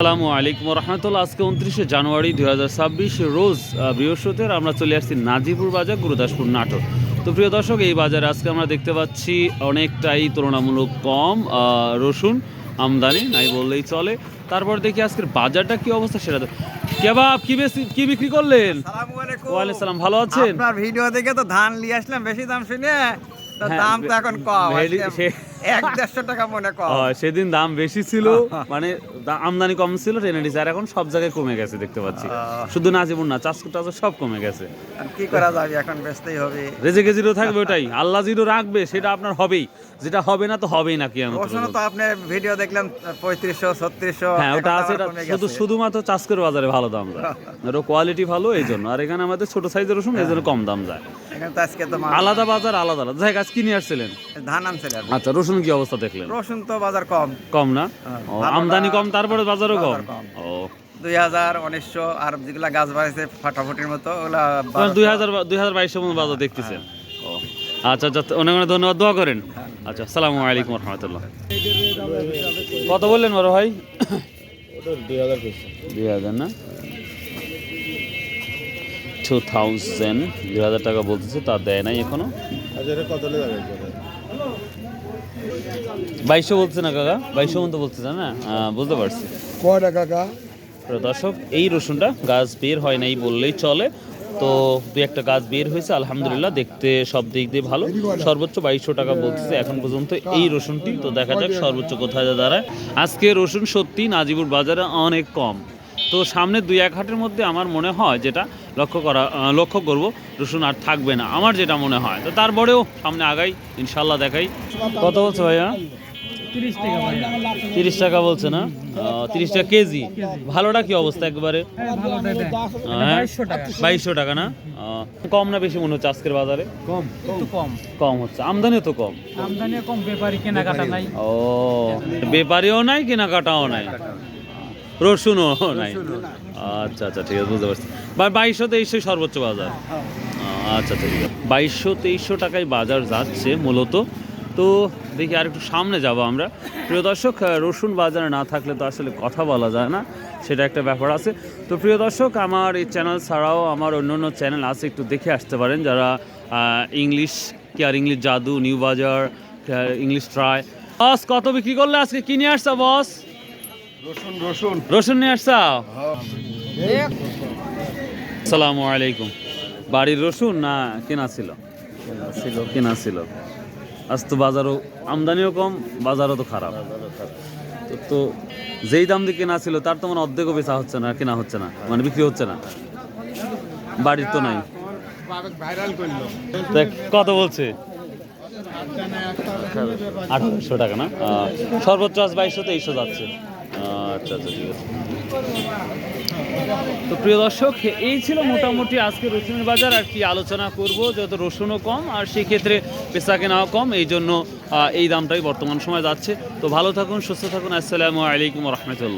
আসসালামু আলাইকুম রহমতুল্লাহ আজকে উনত্রিশে জানুয়ারি দুই হাজার ছাব্বিশ রোজ আহ, বৃহস্পতিবার আমরা চলে আসছি নাজিপুর বাজার গুরুদাসপুর নাটোর। তো প্রিয় দর্শক এই বাজারে আজকে আমরা দেখতে পাচ্ছি অনেকটাই তুলনামূলক কম রসুন আমদানি নাই বললেই চলে। তারপর দেখি আজকের বাজারটা কি অবস্থা সেটা কেবাব কি বেশি কি বিক্রি করলেন? ওয়ালাইকুম সালাম ভালো আছেন? আপনার ভিডিও দেখে তো ধান নিয়ে আসলাম বেশি দাম শুনে? হ্যাঁ, দাম তো এখন কম এক দেড়শো টাকা মনে কম। সেদিন দাম বেশি ছিল মানে আমদানি কম ছিল আর এখন সব জায়গায় কমে গেছে দেখতে পাচ্ছি। শুধু নাজিবুর না সব কমে গেছে। কি করা যাবে এখন বেচতেই হবে। রেজেকে জিরো থাকবে ওটাই আল্লাহ জিরো রাখবে সেটা আপনার হবেই। যেটা হবে না তো হবেই না কি তো আপনি ভিডিও দেখলাম পঁয়ত্রিশশো ছত্রিশশো হ্যাঁ ওটা আছে শুধু শুধুমাত্র চাষকের বাজারে ভালো দাম যায় ওটা কোয়ালিটি ভালো এই জন্য। আর এখানে আমাদের ছোট সাইজের রসুন এই জন্য কম দাম যায়। আলাদা বাজার আলাদা আলাদা। যাই গাছ কিনে আসছিলেন? ধান আনছিলেন আচ্ছা রসুন কি অবস্থা দেখলেন? রসুন তো বাজার কম। কম না? হ্যাঁ, ও, আমদানি কম তারপরে বাজারও কম? ও। দুই হাজার উনিশশো আর যেগুলা গাছ বাড়াইছে ফাটাফাটির মতো ওগুলা দুই হাজার দুই হাজার বাইশের মতো বাজার দেখতেছেন? ও। আচ্ছা আচ্ছা অনেক অনেক ধন্যবাদ দোয়া করেন। আচ্ছা আসসালামু আলাইকুম রহমতুল্লাহ কত বললেন বড় ভাই? দুই হাজার না? টু থাউজেন্ড দুই হাজার টাকা বলতেছে তা দেয় নাই এখনও? বাইশশো বলছে না কাকা? বাইশশো মতো বলতেছে না বুঝতে পারছি। কয়টা কাকা? দর্শক এই রসুনটা গাছ বের হয় নাই বললেই চলে। তো দুই একটা গাছ বের হয়েছে আলহামদুলিল্লাহ দেখতে সব দিক দিয়ে ভালো। সর্বোচ্চ বাইশশো টাকা বলতেছে এখন পর্যন্ত এই রসুনটি। তো দেখা যাক সর্বোচ্চ কোথায় যা দাঁড়ায়। আজকে রসুন সত্যি নাজিবুর বাজারে অনেক কম। তো সামনে দুই এক হাটের মধ্যে আমার মনে হয় যেটা লক্ষ্য করা লক্ষ্য করব রসুন আর থাকবে না আমার যেটা মনে হয়। তো তারপরেও সামনে আগাই ইনশাল্লাহ দেখাই। কত বলছে ভাইয়া? তিরিশ টাকা বলছে না? তিরিশ টাকা কেজি। ভালোটা কি অবস্থা একবারে? হ্যাঁ বাইশশো টাকা। না? কম না বেশি মনে হচ্ছে আজকের বাজারে? কম। কম। কম হচ্ছে। আমদানিও তো কম। আমদানি কম ব্যাপারী কেনাকাটা নাই। ও বেপারিও নাই কেনাকাটাও নাই। রসুনও নাই? আচ্ছা আচ্ছা ঠিক আছে বুঝতে পারছি। বা বাইশশো তেইশশো সর্বোচ্চ বাজার? আচ্ছা ঠিক আছে। বাইশশো তেইশশো টাকায় বাজার যাচ্ছে মূলত। তো দেখি আর একটু সামনে যাব আমরা। প্রিয় দর্শক রসুন বাজারে না থাকলে তো আসলে কথা বলা যায় না। সেটা একটা ব্যাপার আছে। তো প্রিয় দর্শক আমার এই চ্যানেল ছাড়াও আমার অন্য অন্য চ্যানেল আছে একটু দেখে আসতে পারেন। যারা ইংলিশ কি আর ইংলিশ জাদু new Bazar English try boss কত বিক্রি করলে আজকে? কিনে আসছো বস? রসুন রসুন। রসুন নিয়ে আসছো আসসালামু আলাইকুম। বাড়ির রসুন না কেনা ছিল? ছিল। কেনা ছিল। আজ তো বাজারও আমদানিও কম বাজারও তো খারাপ। তো যেই দাম দিয়ে কেনা ছিল তার তো মানে অর্ধেকও বেচা হচ্ছে না কেনা হচ্ছে না মানে বিক্রি হচ্ছে না। বাড়ির তো নাই। কত বলছে? আঠারোশো টাকা না? সর্বোচ্চ আজ বাইশশো তেইশশো যাচ্ছে। আচ্ছা আচ্ছা তো প্রিয় দর্শক, এই ছিল মোটামুটি আজকে রসুনের বাজার। আর কি আলোচনা করব, যত রসুনও কম, আর সেক্ষেত্রে পেশা কেনাও কম, এই জন্য এই দামটাই বর্তমান সময় যাচ্ছে। তো ভালো থাকুন, সুস্থ থাকুন। আসসালামু আলাইকুম রহমতুল্লাহ।